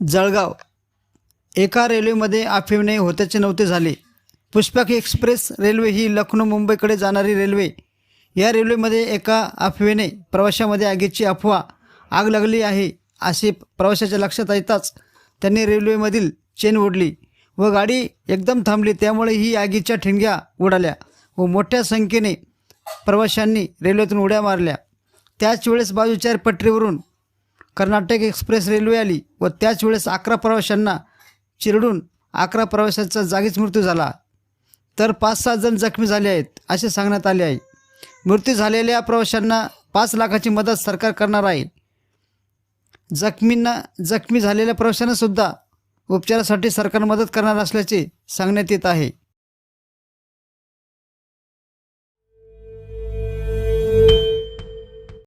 जळगाव. एका रेल्वेमध्ये अफवेने होत्याचे नव्हते झाले. पुष्पक एक्सप्रेस रेल्वे ही लखनौ मुंबईकडे जाणारी रेल्वे. या रेल्वेमध्ये एका अफवेने प्रवाशामध्ये आगीची अफवा आग लागली आहे असे प्रवाशाच्या लक्षात येताच त्यांनी रेल्वेमधील चेन ओढली व गाडी एकदम थांबली. त्यामुळे ही आगीच्या ठिणग्या उडाल्या व मोठ्या संख्येने प्रवाशांनी रेल्वेतून उड्या मारल्या. त्याच वेळेस बाजूच्या पटरीवरून कर्नाटक एक्सप्रेस रेल्वे आली व त्याच वेळेस अकरा प्रवाशांना चिरडून अकरा प्रवाशांचा जागीच मृत्यू झाला. तर पाच सहा जण जखमी झाले आहेत असे सांगण्यात आले आहे. मृत्यू झालेल्या प्रवाशांना पाच लाखाची मदत सरकार करणार आहे. जखमींना जखमी झालेल्या प्रवाशांनासुद्धा उपचारासाठी सरकार मदत करणार असल्याचे सांगण्यात येत आहे.